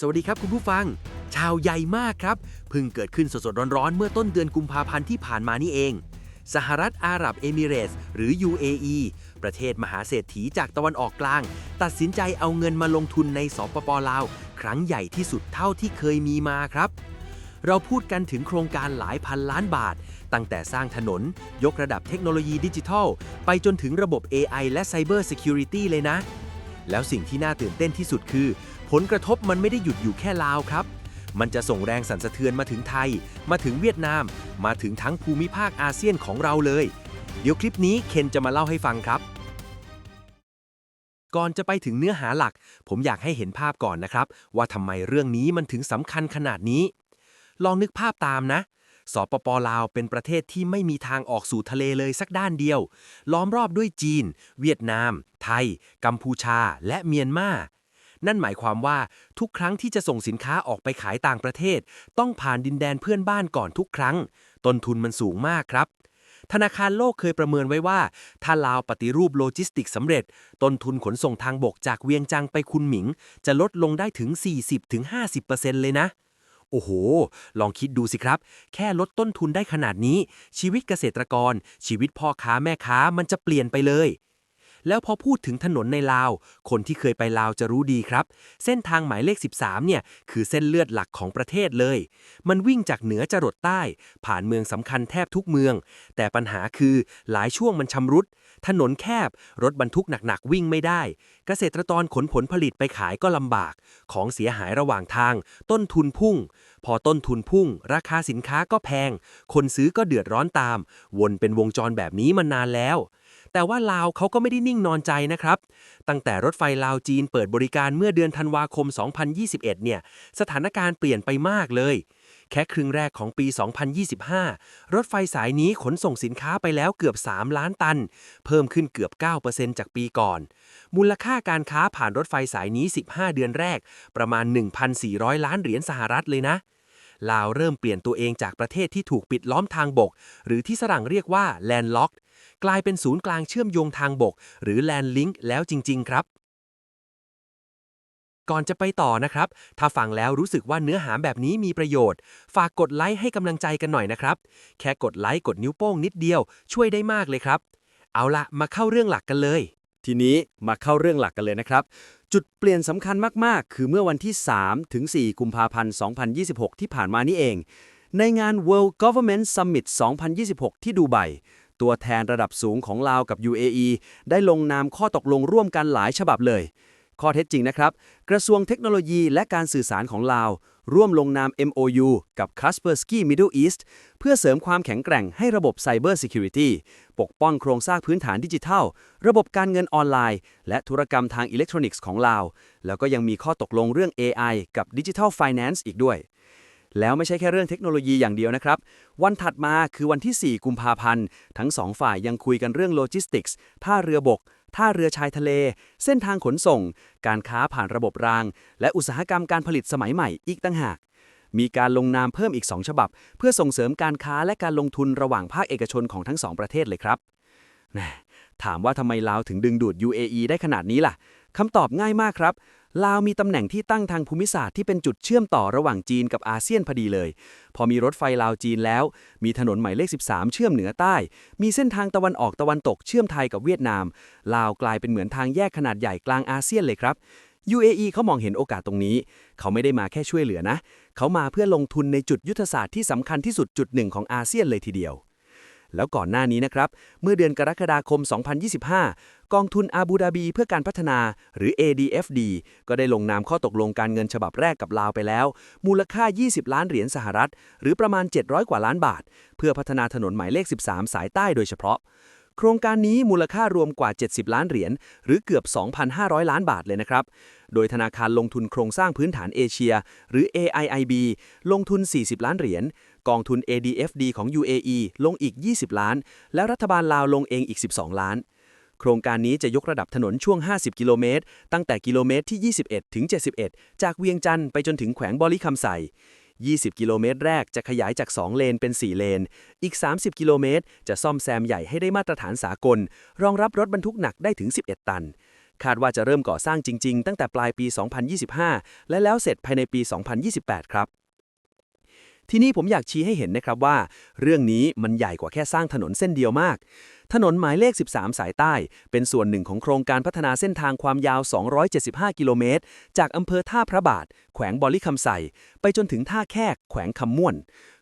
สวัสดีครับคุณผู้ฟัง ชาวใหญ่มากครับเพิ่งเกิดขึ้นสดๆร้อนๆ เมื่อต้นเดือนกุมภาพันธ์ที่ผ่านมานี่เอง สหรัฐอาหรับเอมิเรตส์หรือ UAE ประเทศมหาเศรษฐีจากตะวันออกกลาง ตัดสินใจเอาเงินมาลงทุนในสปปลาว ครั้งใหญ่ที่สุดเท่าที่เคยมีมาครับ เราพูดกันถึงโครงการหลายพันล้านบาท ตั้งแต่สร้างถนน ยกระดับเทคโนโลยีดิจิทัล ไปจนถึงระบบ AI และ Cyber Security เลยนะ แล้วสิ่งที่น่าตื่นเต้นที่สุดคือ ผลกระทบมันไม่ได้หยุดอยู่แค่ลาวครับ มันจะส่งแรงสั่นสะเทือนมาถึงไทย มาถึงเวียดนาม มาถึงทั้งภูมิภาคอาเซียนของเราเลย เดี๋ยวคลิปนี้เคนจะมาเล่าให้ฟังครับ ก่อนจะไปถึงเนื้อหาหลัก ผมอยากให้เห็นภาพก่อนนะครับ ว่าทำไมเรื่องนี้มันถึงสำคัญขนาดนี้ ลองนึกภาพตามนะ สปปลาวเป็นประเทศที่ไม่มีทางออกสู่ทะเลเลยสักด้านเดียว ล้อมรอบด้วยจีน เวียดนาม ไทย กัมพูชา และเมียนมานั่นหมายความว่าทุกครั้งที่จะส่งสินค้าออกไปขายต่างประเทศ ต้องผ่านดินแดนเพื่อนบ้านก่อนทุกครั้ง ต้นทุนมันสูงมากครับ ธนาคารโลกเคยประเมินไว้ว่า ถ้าลาวปฏิรูปโลจิสติกสำเร็จ ต้นทุนขนส่งทางบกจากเวียงจังไปคุนหมิง จะลดลงได้ถึง 40-50%เลยนะ โอ้โห ลองคิดดูสิครับ แค่ลดต้นทุนได้ขนาดนี้ ชีวิตเกษตรกร ชีวิตพ่อค้าแม่ค้ามันจะเปลี่ยนไปเลย แล้วพอพูดถึงถนนในลาว คนที่เคยไปลาวจะรู้ดีครับ เส้นทางหมายเลข 13 เนี่ย คือเส้นเลือดหลักของประเทศเลย มันวิ่งจากเหนือจรดใต้ ผ่านเมืองสำคัญแทบทุกเมือง แต่ปัญหาคือหลายช่วงมันชำรุด ถนนแคบ รถบรรทุกหนักๆวิ่งไม่ได้ เกษตรกรขนผลผลิตไปขายก็ลำบาก ของเสียหายระหว่างทาง ต้นทุนพุ่ง พอต้นทุนพุ่ง ราคาสินค้าก็แพง คนซื้อก็เดือดร้อนตาม วนเป็นวงจรแบบนี้มานานแล้ว แต่ว่าลาวเขาก็ไม่ได้นิ่งนอนใจนะครับ ตั้งแต่รถไฟลาวจีนเปิดบริการเมื่อเดือนธันวาคม 2021 เนี่ย สถานการณ์เปลี่ยนไปมากเลย แค่ครึ่งแรกของปี 2025 รถไฟสายนี้ขนส่งสินค้าไปแล้วเกือบ 3 ล้านตัน เพิ่มขึ้นเกือบ 9%จากปีก่อน มูลค่าการค้าผ่านรถไฟสายนี้ 15 เดือนแรก ประมาณ 1,400 ล้านเหรียญสหรัฐเลยนะลาวเริ่มเปลี่ยนตัวเองจากประเทศที่ถูกปิดล้อมทางบก หรือที่ฝรั่งเรียกว่า landlocked ก กลายเป็นศูนย์กลางเชื่อมโยงทางบก หรือ land link แล้วจริง ๆ ครับ ก่อนจะไปต่อนะครับ ถ้าฟังแล้วรู้สึกว่าเนื้อหาแบบนี้มีประโยชน์ ฝากกดไลค์ให้กำลังใจกันหน่อยนะครับ แค่กดไลค์กดนิ้วโป้งนิดเดียว ช่วยได้มากเลยครับ เอาละมาเข้าเรื่องหลักกันเลยทีนี้มาเข้าเรื่องหลักกันเลยนะครับ จุดเปลี่ยนสำคัญมาก ๆ คือเมื่อวันที่ 3 ถึง 4 กุมภาพันธ์ 2026 ที่ผ่านมานี่เอง ในงาน World Government Summit 2026 ที่ดูไบ ตัวแทนระดับสูงของลาวกับ UAE ได้ลงนามข้อตกลงร่วมกันหลายฉบับเลย ข้อเท็จจริงนะครับ กระทรวงเทคโนโลยีและการสื่อสารของลาว ร่วมลงนาม MOU กับ Kaspersky Middle East เพื่อเสริมความแข็งแกร่งให้ระบบ Cyber Security ปกป้องโครงสร้างพื้นฐานดิจิทัล ระบบการเงินออนไลน์ และธุรกรรมทางอิเล็กทรอนิกส์ของลาว แล้วก็ยังมีข้อตกลงเรื่อง AI กับ Digital Finance อีกด้วย แล้วไม่ใช่แค่เรื่องเทคโนโลยีอย่างเดียวนะครับ วันถัดมาคือวันที่ 4 กุมภาพันธ์ ทั้งสองฝ่ายยังคุยกันเรื่องโลจิสติกส์ท่าเรือบก ท่าเรือชายทะเล เส้นทางขนส่ง การค้าผ่านระบบราง และอุตสาหกรรมการผลิตสมัยใหม่อีกต่างหาก มีการลงนามเพิ่มอีก 2 ฉบับ เพื่อส่งเสริมการค้าและการลงทุนระหว่างภาคเอกชนของทั้งสองประเทศเลยครับถามว่าทำไมลาวถึงดึงดูด UAE ได้ขนาดนี้ล่ะ คำตอบง่ายมากครับ ลาวมีตำแหน่งที่ตั้งทางภูมิศาสตร์ที่เป็นจุดเชื่อมต่อระหว่างจีนกับอาเซียนพอดีเลย พอมีรถไฟลาวจีนแล้ว มีถนนหมายเลข 13 เชื่อมเหนือใต้ มีเส้นทางตะวันออกตะวันตกเชื่อมไทยกับเวียดนาม ลาวกลายเป็นเหมือนทางแยกขนาดใหญ่กลางอาเซียนเลยครับ UAE เขามองเห็นโอกาสตรงนี้ เขาไม่ได้มาแค่ช่วยเหลือนะ เขามาเพื่อลงทุนในจุดยุทธศาสตร์ที่สำคัญที่สุดจุดหนึ่งของอาเซียนเลยทีเดียว แล้วก่อนหน้านี้นะครับ เมื่อเดือนกรกฎาคม 2025 กองทุนอาบูดาบีเพื่อการพัฒนา หรือ ADFD ก็ได้ลงนามข้อตกลงการเงินฉบับแรกกับลาวไปแล้ว มูลค่า 20 ล้านเหรียญสหรัฐ หรือประมาณ 700 กว่าล้านบาท เพื่อพัฒนาถนนหมายเลข 13 สายใต้โดยเฉพาะโครงการนี้มูลค่ารวมกว่า 70 ล้านเหรียญ หรือเกือบ 2,500 ล้านบาทเลยนะครับ โดยธนาคารลงทุนโครงสร้างพื้นฐานเอเชีย หรือ AIIB ลงทุน 40 ล้านเหรียญ กองทุน ADFD ของ UAE ลงอีก 20 ล้าน และรัฐบาลลาวลงเองอีก 12 ล้าน โครงการนี้จะยกระดับถนนช่วง 50 กิโลเมตร ตั้งแต่กิโลเมตรที่ 21 ถึง 71 จากเวียงจันทร์ไปจนถึงแขวงบอลิคำไซ20 กิโลเมตรแรกจะขยายจาก 2 เลนเป็น 4 เลน อีก 30 กิโลเมตร จะซ่อมแซมใหญ่ให้ได้มาตรฐานสากล รองรับรถบรรทุกหนักได้ถึง 11 ตัน คาดว่าจะเริ่มก่อสร้างจริง ๆ ตั้งแต่ปลายปี 2025 และแล้วเสร็จภายในปี 2028 ครับ ทีนี้ผมอยากชี้ให้เห็นนะครับว่า เรื่องนี้มันใหญ่กว่าแค่สร้างถนนเส้นเดียวมาก ถนนหมายเลข 13 สายใต้ เป็นส่วนหนึ่งของโครงการพัฒนาเส้นทางความยาว 275 กิโลเมตร จากอำเภอท่าพระบาท แขวงบอลิคำไซไปจนถึงท่าแคกแขวงคำม่วน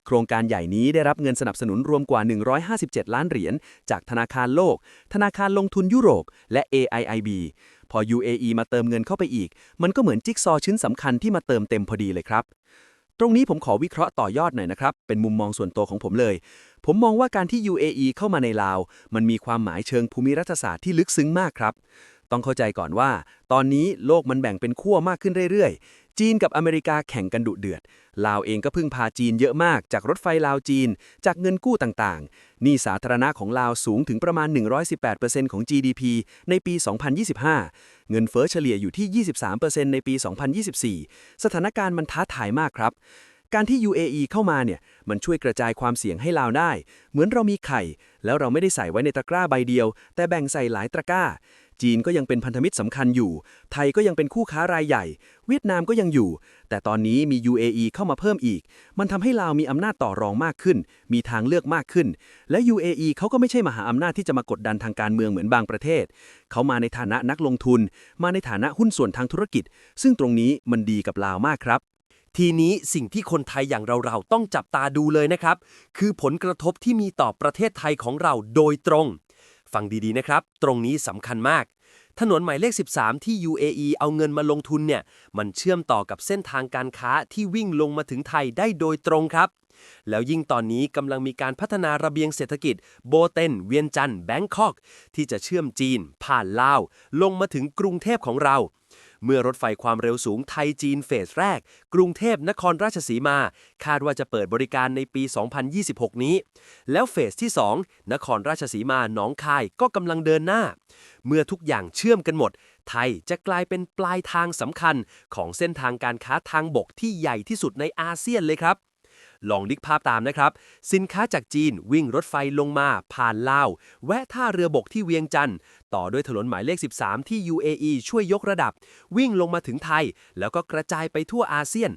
โครงการใหญ่นี้ได้รับเงินสนับสนุนรวมกว่า 157 ล้านเหรียญจากธนาคารโลก ธนาคารลงทุนยุโรป และ AIIB พอ UAE มาเติมเงินเข้าไปอีก มันก็เหมือนจิ๊กซอชิ้นสำคัญที่มาเติมเต็มพอดีเลยครับ ตรงนี้ผมขอวิเคราะห์ต่อยอดหน่อยนะครับ เป็นมุมมองส่วนตัวของผมเลย ผมมองว่าการที่ UAE เข้ามาในลาว มันมีความหมายเชิงภูมิรัฐศาสตร์ที่ลึกซึ้งมากครับ ต้องเข้าใจก่อนว่า ตอนนี้โลกมันแบ่งเป็นขั้วมากขึ้นเรื่อยๆ จีนกับอเมริกาแข่งกันดุเดือด ลาวเองก็พึ่งพาจีนเยอะมาก จากรถไฟลาวจีน จากเงินกู้ต่างๆหนี้สาธารณะของลาวสูงถึงประมาณ 118%ของ GDP ในปี 2025 เงินเฟ้อเฉลี่ยอยู่ที่ 23%ในปี 2024 สถานการณ์มันท้าทายมากครับการที่ UAE เข้ามาเนี่ย มันช่วยกระจายความเสี่ยงให้ลาวได้ เหมือนเรามีไข่ แล้วเราไม่ได้ใส่ไว้ในตะกร้าใบเดียว แต่แบ่งใส่หลายตะกร้า จีนก็ยังเป็นพันธมิตรสำคัญอยู่ ไทยก็ยังเป็นคู่ค้ารายใหญ่ เวียดนามก็ยังอยู่ แต่ตอนนี้มี UAE เข้ามาเพิ่มอีก มันทำให้ลาวมีอำนาจต่อรองมากขึ้น มีทางเลือกมากขึ้น และ UAE เขาก็ไม่ใช่มหาอำนาจที่จะมากดดันทางการเมืองเหมือนบางประเทศ เขามาในฐานะนักลงทุน มาในฐานะหุ้นส่วนทางธุรกิจ ซึ่งตรงนี้มันดีกับลาวมากครับทีนี้สิ่งที่คนไทยอย่างเราๆต้องจับตาดูเลยนะครับ คือผลกระทบที่มีต่อประเทศไทยของเราโดยตรง ฟังดีๆนะครับ ตรงนี้สำคัญมาก ถนนหมายเลข 13 ที่ UAE เอาเงินมาลงทุนเนี่ย มันเชื่อมต่อกับเส้นทางการค้าที่วิ่งลงมาถึงไทยได้โดยตรงครับ แล้วยิ่งตอนนี้กำลังมีการพัฒนาระเบียงเศรษฐกิจ โบเตน เวียนจันทร์แบงคอก ที่จะเชื่อมจีน ผ่านลาว ลงมาถึงกรุงเทพของเรา เมื่อรถไฟความเร็วสูงไทยจีนเฟสแรก กรุงเทพนครราชสีมา คาดว่าจะเปิดบริการในปี 2026 นี้ แล้วเฟสที่ 2 นครราชสีมาหนองคายก็กำลังเดินหน้า เมื่อทุกอย่างเชื่อมกันหมด ไทยจะกลายเป็นปลายทางสำคัญของเส้นทางการค้าทางบกที่ใหญ่ที่สุดในอาเซียนเลยครับ ลองนึกภาพตามนะครับ สินค้าจากจีนวิ่งรถไฟลงมา ผ่านลาว แวะท่าเรือบกที่เวียงจันทร์ต่อด้วยถนนหมายเลข 13 ที่ UAE ช่วยยกระดับ วิ่งลงมาถึงไทย แล้วก็กระจายไปทั่วอาเซียน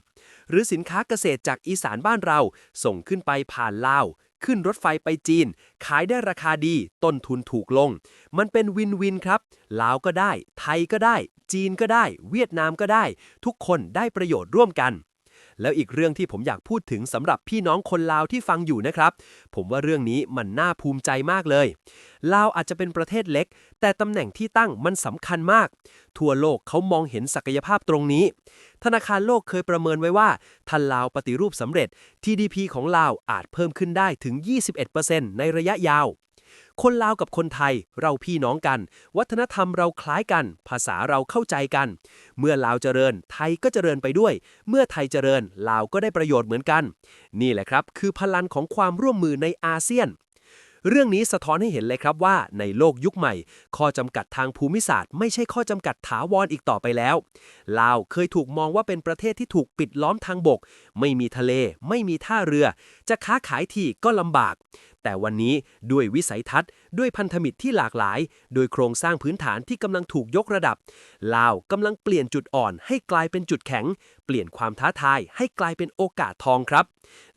หรือสินค้าเกษตรจากอีสานบ้านเรา ส่งขึ้นไปผ่านลาวขึ้นรถไฟไปจีน ขายได้ราคาดี ต้นทุนถูกลง มันเป็นวินวินครับ ลาวก็ได้ ไทยก็ได้ จีนก็ได้ เวียดนามก็ได้ ทุกคนได้ประโยชน์ร่วมกัน แล้วอีกเรื่องที่ผมอยากพูดถึงสำหรับพี่น้องคนลาวที่ฟังอยู่นะครับ ผมว่าเรื่องนี้มันน่าภูมิใจมากเลย ลาวอาจจะเป็นประเทศเล็ก แต่ตำแหน่งที่ตั้งมันสำคัญมาก ทั่วโลกเขามองเห็นศักยภาพตรงนี้ ธนาคารโลกเคยประเมินไว้ว่าถ้าลาวปฏิรูปสำเร็จ TDP ของลาวอาจเพิ่มขึ้นได้ถึง 21%ในระยะยาว คนลาวกับคนไทย เราพี่น้องกัน วัฒนธรรมเราคล้ายกัน ภาษาเราเข้าใจกัน เมื่อลาวเจริญ ไทยก็เจริญไปด้วย เมื่อไทยเจริญ ลาวก็ได้ประโยชน์เหมือนกัน นี่แหละครับ คือพลังของความร่วมมือในอาเซียน เรื่องนี้สะท้อนให้เห็นเลยครับว่าในโลกยุคใหม่ ข้อจำกัดทางภูมิศาสตร์ ไม่ใช่ข้อจำกัดถาวรออีกต่อไปแล้ว ลาวเคยถูกมองว่าเป็นประเทศที่ถูกปิดล้อมทางบก ไม่มีทะเล ไม่มีท่าเรือ จะค้าขายที่ก็ลำบาก แต่วันนี้ด้วยวิสัยทัศน์ ด้วยพันธมิตรที่หลากหลาย โดยโครงสร้างพื้นฐานที่กำลังถูกยกระดับ ลาวกำลังเปลี่ยนจุดอ่อนให้กลายเป็นจุดแข็ง เปลี่ยนความท้าทายให้กลายเป็นโอกาสทองครับ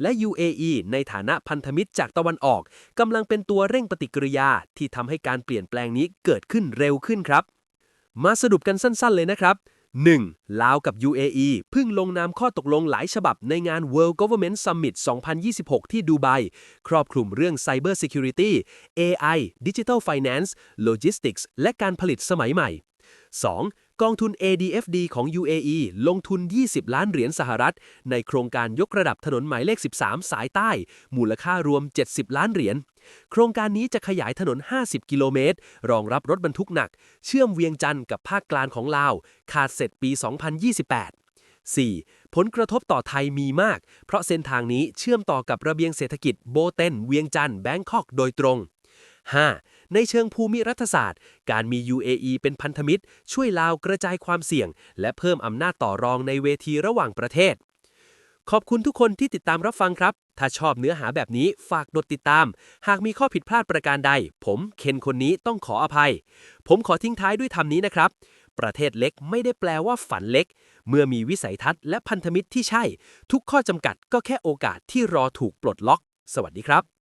และ UAE ในฐานะพันธมิตรจากตะวันออกกำลังเป็นตัวเร่งปฏิกิริยาที่ทำให้การเปลี่ยนแปลงนี้เกิดขึ้นเร็วขึ้นครับ มาสรุปกันสั้น ๆ เลยนะครับ 1. ลาวกับ UAE เพิ่งลงนามข้อตกลงหลายฉบับในงาน World Government Summit 2026 ที่ดูไบ ครอบคลุมเรื่อง Cyber Security AI Digital Finance Logistics และการผลิตสมัยใหม่ 2. กองทุน ADFD ของ UAE ลงทุน 20 ล้านเหรียญสหรัฐ ในโครงการยกระดับถนนหมายเลข 13 สายใต้ มูลค่ารวม 70 ล้านเหรียญ โครงการนี้จะขยายถนน 50 กิโลเมตร รองรับรถบรรทุกหนัก เชื่อมเวียงจันทร์กับภาคกลางของลาว ขาดเสร็จปี 2028 4. ผลกระทบต่อไทยมีมาก เพราะเส้นทางนี้เชื่อมต่อกับระเบียงเศรษฐกิจโบเตนเวียงจันทร์แบงคอกโดยตรง 5. ในเชิงภูมิรัฐศาสตร์ การมี UAE เป็นพันธมิตร ช่วยลาวกระจายความเสี่ยง และเพิ่มอำนาจต่อรองในเวทีระหว่างประเทศ ขอบคุณทุกคนที่ติดตามรับฟังครับ ถ้าชอบเนื้อหาแบบนี้ฝากกดติดตาม หากมีข้อผิดพลาดประการใด ผมเคนคนนี้ต้องขออภัย ผมขอทิ้งท้ายด้วยคำนี้นะครับประเทศเล็กไม่ได้แปลว่าฝันเล็ก เมื่อมีวิสัยทัศน์และพันธมิตรที่ใช่ ทุกข้อจำกัดก็แค่โอกาสที่รอถูกปลดล็อก สวัสดีครับ